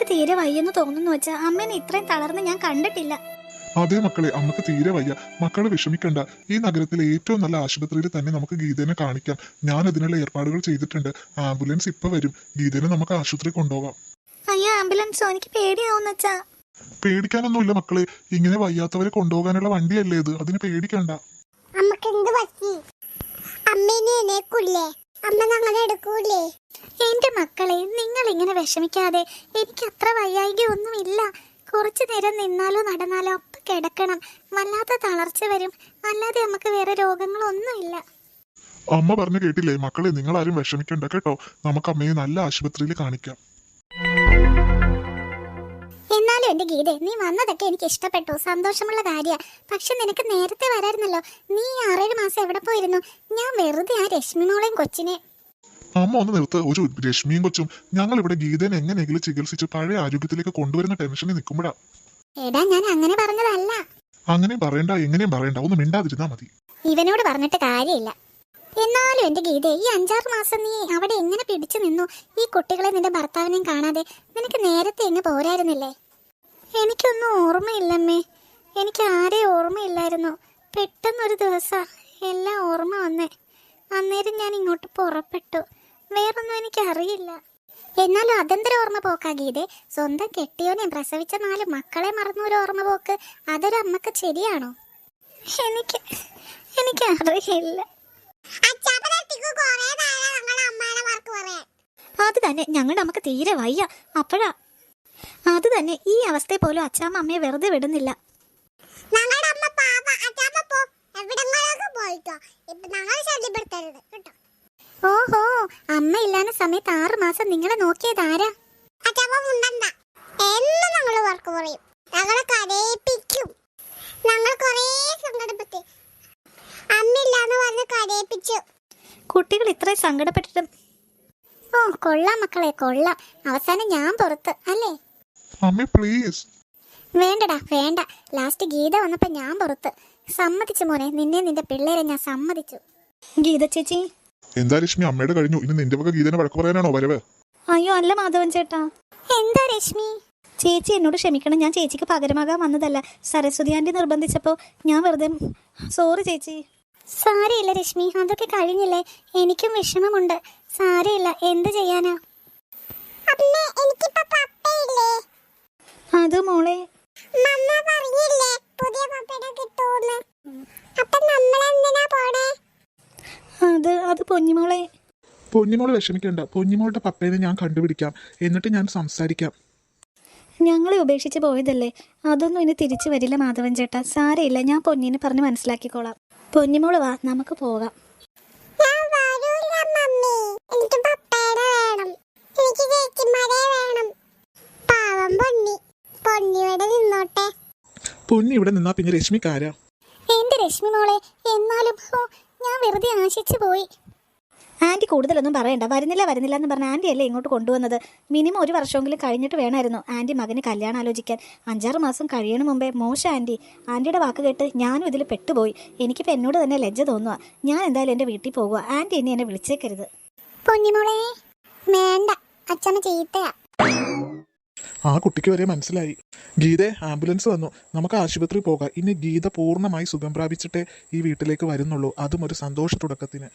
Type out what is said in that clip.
അമ്മയ്ക്ക് തീരെ വയ്യെന്ന് തോന്നുന്നു വെച്ചാ അമ്മേനെ ഇത്രയും തളർന്ന് ഞാൻ കണ്ടിട്ടില്ല. അതെ മക്കളെ അമ്മയ്ക്ക് തീരെ വയ്യ. മക്കളെ വിഷമിക്കണ്ട. ഈ നഗരത്തിലെ ഏറ്റവും നല്ല ആശുപത്രിയിൽ തന്നെ നമുക്ക് ഗീതനെ കാണിക്കാം. ഞാൻ അതിനുള്ള ഏർപ്പാടുകൾ ചെയ്തിട്ടുണ്ട്. ആംബുലൻസ് ഇപ്പൊ വരും. ഗീതനെ നമുക്ക് ആശുപത്രി കൊണ്ടുപോകാം. അയ്യോ ആംബുലൻസോ? എനിക്ക് പേടിയാവുന്ന വെച്ചാ പേടിക്കാനൊന്നുമില്ല മക്കളെ. ഇങ്ങനെ വയ്യാത്തവരെ കൊണ്ടുപോകാനുള്ള വണ്ടിയല്ലേ ഇത്? അതിന് പേടിക്കണ്ട. അമ്മയ്ക്ക് എന്ത് പറ്റി? അമ്മേനെ എണീക്കൂലേ അമ്മ ഞങ്ങളെ എടുക്കൂലേ എന്റെ മക്കളെ നിങ്ങൾ ഇങ്ങനെ വിഷമിക്കാതെ എനിക്ക് അത്ര വയ്യായിക ഒന്നുമില്ല കുറച്ചു നേരം നിന്നാലോ നടന്നാലോ അപ്പ കിടക്കണം. വല്ലാത്ത തളർച്ച വരും. അല്ലാതെ നമുക്ക് വേറെ രോഗങ്ങളൊന്നുമില്ല. അമ്മ പറഞ്ഞു കേട്ടില്ലേ മക്കളെ നിങ്ങൾ ആരും വിഷമിക്കണ്ട കേട്ടോ. നമുക്ക് അമ്മയെ നല്ല ആശുപത്രിയിൽ കാണിക്കാം. എന്നാലും എന്റെ ഗീതെ നീ വന്നതൊക്കെ എനിക്ക് ഇഷ്ടപ്പെട്ടു. സന്തോഷമുള്ള കാര്യ. പക്ഷെ നിനക്ക് നേരത്തെ വരായിരുന്നല്ലോ. നീ ആറേഴ് മാസം എവിടെ പോയിരുന്നു? ഞാൻ വെറുതെ ആ രശ്മി മോളെയും കൊച്ചിനെ അമ്മ ഒന്ന് നിർത്ത്. ഒരു രശ്മിയും കൊച്ചും ഞങ്ങൾ ഇവിടെ ഗീതനെ എങ്ങനെയെങ്കിലും ചികിത്സിച്ച് പഴയ ആരോഗ്യത്തിലേക്ക് കൊണ്ടുവരുന്ന ടെൻഷനിൽ നിൽക്കുമ്പോഴാ. എടാ ഞാൻ അങ്ങനെ പറഞ്ഞതല്ല. അങ്ങനെ പറയണ്ട എങ്ങനെയും പറയണ്ട. ഒന്ന് മിണ്ടാതിരുന്നാ മതി. ഇവനോട് പറഞ്ഞിട്ട് കാര്യമില്ല. എന്നാലും എന്റെ ഗീത ഈ അഞ്ചാറ് മാസം നീ അവിടെ എങ്ങനെ പിടിച്ചു നിന്നു? ഈ കുട്ടികളെ നിന്റെ ഭർത്താവിനെയും കാണാതെ നിനക്ക് നേരത്തെ എങ്ങ് പോരായിരുന്നില്ലേ? എനിക്കൊന്നും ഓർമ്മയില്ലമ്മേ. എനിക്ക് ആരെയും ഓർമ്മയില്ലായിരുന്നു. പെട്ടെന്നൊരു ദിവസം എല്ലാം ഓർമ്മ വന്നേ. അന്നേരം ഞാൻ ഇങ്ങോട്ട് പുറപ്പെട്ടു. വേറൊന്നും എനിക്കറിയില്ല. എന്നാലും അതെന്തൊരു ഓർമ്മ പോക്കാ ഗീതെ. സ്വന്തം കെട്ടിയോനെ പ്രസവിച്ച നാല് മക്കളെ മറന്നൊരു ഓർമ്മ പോക്ക്. അതൊരു അമ്മയ്ക്ക് ശരിയാണോ എനിക്ക് എനിക്ക് അറിയില്ല. അത് തന്നെ ഞങ്ങളുടെ അമ്മയ്ക്ക് തീരെ വയ്യ. അപ്പോഴാ. അത് തന്നെ ഈ അവസ്ഥയെ പോലും അച്ഛാമ്മ അമ്മയെ വെറുതെ വിടുന്നില്ല. ഓഹോ അമ്മ ഇല്ലാന്ന സമയത്ത് ആറ് മാസം നിങ്ങളെ നോക്കിയത് ആരാ? അച്ചാപ്പ എന്നും ഞങ്ങൾ വർക്ക് പറയും. ഞങ്ങളെ കരയിപ്പിക്കും. ഞങ്ങൾ കുറേ സങ്കടപ്പെട്ട്. അമ്മില്ലാന്ന് പറഞ്ഞ് കരയിപ്പിച്ചു. കുട്ടികൾ ഇത്രയും സങ്കടപ്പെട്ടിട്ടും ഓ കൊള്ളാം മക്കളെ കൊള്ളാം. അവസാനം ഞാൻ പുറത്ത് അല്ലേ? അമ്മ പ്ലീസ് വേണ്ടടാ വേണ്ട. ലാസ്റ്റ് ഗീത വന്നപ്പോ ഞാൻ പുറത്ത്. സമ്മതിച്ചു മോനെ നിന്നെ നിന്റെ പിള്ളേരെ ഞാൻ സമ്മതിച്ചു. ഗീത ചേച്ചി എന്താ രശ്മി അമ്മയുടെ കഴിഞ്ഞു. ഇനി നിന്റെ വക ഗീതനെ വഴക്ക് പറയാനാണോ വരവ്? അയ്യോ അല്ല മാധവൻ ചേട്ടാ. എന്താ രശ്മി? ചേച്ചി എന്നോട് ക്ഷമിക്കണം. ഞാൻ ചേച്ചിക്ക് പകരമാകാൻ വന്നതല്ല. സരസ്വതി ആന്റി നിർബന്ധിച്ചപ്പോൾ ഞാൻ വെറുതെ സോറി ചേച്ചി. സാരയില്ല രശ്മി. അതൊക്കെ കഴിഞ്ഞില്ലേ? എനിക്കും വിഷമമുണ്ട്. സാരയില്ല. എന്ത് ചെയ്യാനാ? അത് മോളെ. മമ്മ പറഞ്ഞില്ലേ? പൊന്നിമോളെ. പൊന്നിമോൾ വിഷമിക്കണ്ട. പൊന്നിമോളുടെ പപ്പേനെ ഞാൻ കണ്ടുപിടിക്കാം. എന്നിട്ട് ഞാൻ സംസാരിക്കാം. ഞങ്ങളെ ഉപേക്ഷിച്ച് പോയതല്ലേ? അതൊന്നും ഇനി തിരിച്ചു വരില്ല മാധവൻ ചേട്ടാ. സാരയില്ല ഞാൻ പൊന്നിനെ പറഞ്ഞ് മനസ്സിലാക്കിക്കോളാം. പൊന്നിമോൾ വാ നമുക്ക് പോകാം. ഞാൻ വരൂല മമ്മി. എനിക്ക് പപ്പയുടെ വേണം. എനിക്ക് ചേച്ചിമാരെ വേണം. പാവം പൊന്നി. പൊന്നി ഇവിടെ പൊന്നി ഇവിടെ നിന്നാ പിന്നെ രശ്മിക്കാരാ എന്റെ രശ്മി മോളെ? എന്നാലും ഞാൻ വെറുതെ ആശിച്ചു പോയി. ആന്റി കൂടുതലൊന്നും പറയണ്ട. വരുന്നില്ല വരുന്നില്ല എന്ന് പറഞ്ഞ ആന്റി അല്ലേ ഇങ്ങോട്ട് കൊണ്ടുവന്നത്? മിനിമം ഒരു വർഷമെങ്കിലും കഴിഞ്ഞിട്ട് വേണമായിരുന്നു ആന്റി മകന് കല്യാണം ആലോചിക്കാൻ. അഞ്ചാറ് മാസം കഴിയണ മുമ്പേ മോശം ആന്റി. ആന്റിയുടെ വാക്ക് കേട്ട് ഞാനും ഇതിൽ പെട്ടുപോയി. എനിക്കിപ്പോൾ എന്നോട് തന്നെ ലജ്ജ തോന്നുക ഞാൻ എന്തായാലും എന്റെ വീട്ടിൽ പോകുക ആന്റി എന്നെ എന്നെ വിളിച്ചേക്കരുത്. പൊന്നിമോളെ വേണ്ട. അച്ഛമ്മ ചീത്തയാ. ആ കുട്ടിക്ക് വരെ മനസ്സിലായി. ഗീതെ ആംബുലൻസ് വന്നു. നമുക്ക് ആശുപത്രി പോകാം. ഇനി ഗീത പൂർണമായി സുഖം പ്രാപിച്ചിട്ടേ ഈ വീട്ടിലേക്ക് വരുന്നുള്ളൂ. അതും ഒരു സന്തോഷ തുടക്കത്തിന്.